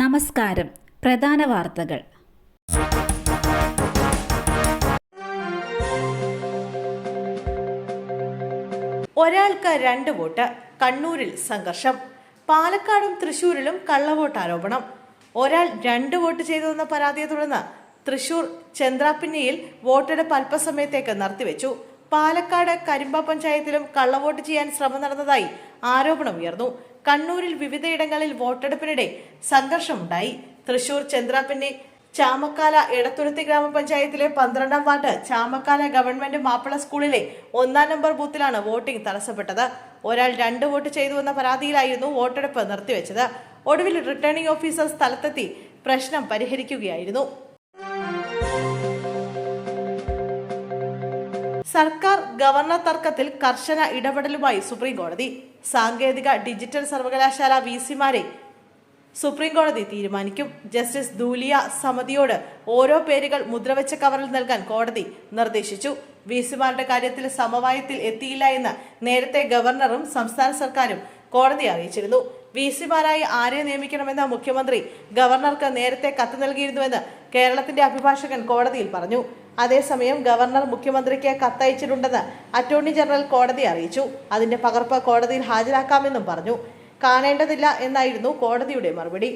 നമസ്കാരം. പ്രധാന വാർത്തകൾ. ഒരാൾക്ക് രണ്ട് വോട്ട് കണ്ണൂരിൽ സംഘർഷം. പാലക്കാടും തൃശൂരിലും കള്ളവോട്ട് ആരോപണം ഒരാൾ രണ്ട് വോട്ട് ചെയ്തതെന്ന പരാതിയെ തുടർന്ന് തൃശൂർ ചന്ദ്രാപ്പിന്നിയിൽ വോട്ടെടുപ്പ് അല്പസമയത്തേക്ക് നിർത്തിവെച്ചു. പാലക്കാട് കരിമ്പ പഞ്ചായത്തിലും കള്ളവോട്ട് ചെയ്യാൻ ശ്രമം നടന്നതായി ആരോപണം ഉയർന്നു. കണ്ണൂരിൽ വിവിധയിടങ്ങളിൽ വോട്ടെടുപ്പിനിടെ സംഘർഷമുണ്ടായി. തൃശൂർ ചന്ദ്രാപ്പിന്റെ ചാമക്കാല എടത്തുരുത്തി ഗ്രാമപഞ്ചായത്തിലെ പന്ത്രണ്ടാം വാർഡ് ചാമക്കാല ഗവൺമെന്റ് മാപ്പിള സ്കൂളിലെ ഒന്നാം നമ്പർ ബൂത്തിലാണ് വോട്ടിംഗ് തടസ്സപ്പെട്ടത്. ഒരാൾ രണ്ട് വോട്ട് ചെയ്തുവെന്ന പരാതിയിലായിരുന്നു വോട്ടെടുപ്പ് നിർത്തിവെച്ചത്. ഒടുവിൽ റിട്ടേണിംഗ് ഓഫീസർ സ്ഥലത്തെത്തി പ്രശ്നം പരിഹരിക്കുകയായിരുന്നു. സർക്കാർ ഗവർണർ തർക്കത്തിൽ കർശന ഇടപെടലുമായി സുപ്രീം കോടതി സാങ്കേതിക ഡിജിറ്റൽ സർവകലാശാല വി സിമാരെ സുപ്രീം കോടതി തീരുമാനിക്കും. ജസ്റ്റിസ് ദൂലിയ സമിതിയോട് ഓരോ പേരുകൾ മുദ്രവെച്ച കവറിൽ നൽകാൻ കോടതി നിർദ്ദേശിച്ചു. വി സിമാരുടെ കാര്യത്തിൽ സമവായത്തിൽ എത്തിയില്ല എന്ന് നേരത്തെ ഗവർണറും സംസ്ഥാന സർക്കാരും കോടതി അറിയിച്ചിരുന്നു. വി സിമാരായി ആരെ നിയമിക്കണമെന്ന് മുഖ്യമന്ത്രി ഗവർണർക്ക് നേരത്തെ കത്ത് നൽകിയിരുന്നുവെന്ന് കേരളത്തിന്റെ അഭിഭാഷകൻ കോടതിയിൽ പറഞ്ഞു. അതേസമയം ഗവർണർ മുഖ്യമന്ത്രിക്ക് കത്തയച്ചിട്ടുണ്ടെന്ന് അറ്റോർണി ജനറൽ കോടതി അറിയിച്ചു. അതിന്റെ പകർപ്പ് കോടതിയിൽ ഹാജരാക്കാമെന്നും പറഞ്ഞു. കാണേണ്ടതില്ല എന്നായിരുന്നു കോടതിയുടെ മറുപടി.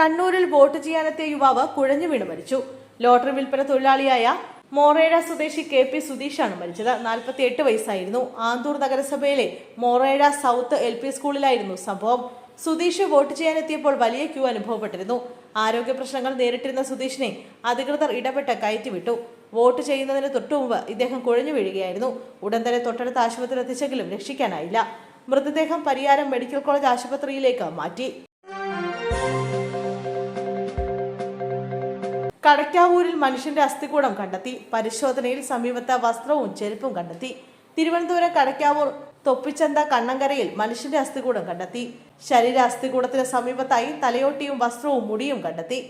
കണ്ണൂരിൽ വോട്ട് ചെയ്യാനെത്തിയ യുവാവ് കുഴഞ്ഞു വീണ് മരിച്ചു. ലോട്ടറി വിൽപ്പന തൊഴിലാളിയായ മോറേഴ സ്വദേശി കെ പി സുധീഷാണ് മരിച്ചത്. നാൽപ്പത്തി എട്ട് വയസ്സായിരുന്നു. ആന്തൂർ നഗരസഭയിലെ മോറേഴ സൗത്ത് എൽ പി സ്കൂളിലായിരുന്നു സംഭവം. സുധീഷ് വോട്ട് ചെയ്യാനെത്തിയപ്പോൾ വലിയ ക്യൂ അനുഭവപ്പെട്ടിരുന്നു. ആരോഗ്യ പ്രശ്നങ്ങൾ നേരിട്ടിരുന്ന സുധീഷിനെ അധികൃതർ ഇടപെട്ട് കയറ്റിവിട്ടു. വോട്ട് ചെയ്യുന്നതിന് തൊട്ടുമുമ്പ് ഇദ്ദേഹം കുഴഞ്ഞു വീഴുകയായിരുന്നു. ഉടൻ തന്നെ തൊട്ടടുത്ത ആശുപത്രി എത്തിച്ചെങ്കിലും രക്ഷിക്കാനായില്ല. മൃതദേഹം പരിയാരം മെഡിക്കൽ കോളേജ് ആശുപത്രിയിലേക്ക് മാറ്റി. കടക്കാവൂരിൽ മനുഷ്യന്റെ അസ്ഥികൂടം കണ്ടെത്തി. പരിശോധനയിൽ സമീപത്തെ വസ്ത്രവും ചെരുപ്പും കണ്ടെത്തി. തിരുവനന്തപുരം കടക്കാവൂർ തൊപ്പിച്ചന്ത കണ്ണങ്കരയിൽ മനുഷ്യന്റെ അസ്ഥികൂടം കണ്ടെത്തി. ശരീര അസ്ഥികൂടത്തിന് സമീപത്തായി തലയോട്ടിയും വസ്ത്രവും മുടിയും കണ്ടെത്തി.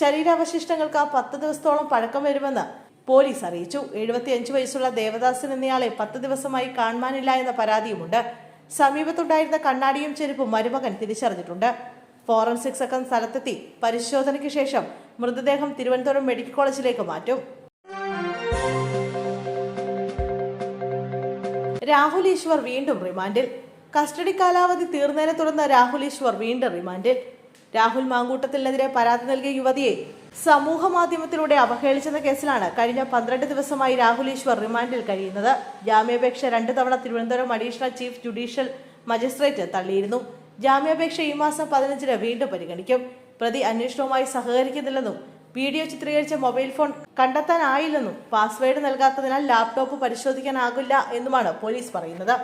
ശരീരാവശിഷ്ടങ്ങൾക്ക് പത്ത് ദിവസത്തോളം പഴക്കം വരുമെന്ന് പോലീസ് അറിയിച്ചു. എഴുപത്തിയഞ്ച് വയസ്സുള്ള ദേവദാസൻ എന്നയാളെ പത്ത് ദിവസമായി കാണാനില്ല എന്ന പരാതിയുമുണ്ട്. സമീപത്തുണ്ടായിരുന്ന കണ്ണാടിയും ചെരുപ്പും മരുമകൻ തിരിച്ചറിഞ്ഞിട്ടുണ്ട്. ഫോറൻസിക് സംഘം സ്ഥലത്തെത്തി. പരിശോധനയ്ക്ക് ശേഷം മൃതദേഹം തിരുവനന്തപുരം മെഡിക്കൽ കോളേജിലേക്ക് മാറ്റും. രാഹുൽ ഈശ്വർ വീണ്ടും റിമാൻഡിൽ. കസ്റ്റഡി കാലാവധി തീർന്നതിനെ തുടർന്ന് രാഹുൽ ഈശ്വർ വീണ്ടും റിമാൻഡിൽ. രാഹുൽ മാങ്കൂട്ടത്തിനെതിരെ പരാതി നൽകിയ യുവതിയെ സമൂഹ മാധ്യമത്തിലൂടെ അവഹേളിച്ചെന്ന കേസിലാണ് കഴിഞ്ഞ പന്ത്രണ്ട് ദിവസമായി രാഹുൽ ഈശ്വർ റിമാൻഡിൽ കഴിയുന്നത്. ജാമ്യാപേക്ഷ രണ്ട് തവണ Thiruvananthapuram additional chief judicial magistrate തള്ളിയിരുന്നു. ജാമ്യാപേക്ഷ ഈ മാസം പതിനഞ്ചിന് വീണ്ടും പരിഗണിക്കും. പ്രതി അന്വേഷണവുമായി സഹകരിക്കുന്നില്ലെന്നും വീഡിയോ ചിത്രീകരിച്ച മൊബൈൽ ഫോൺ കണ്ടെത്താനായില്ലെന്നും പാസ്വേഡ് നൽകാത്തതിനാൽ ലാപ്ടോപ്പ് പരിശോധിക്കാനാകില്ല എന്നുമാണ് പോലീസ് പറയുന്നത്.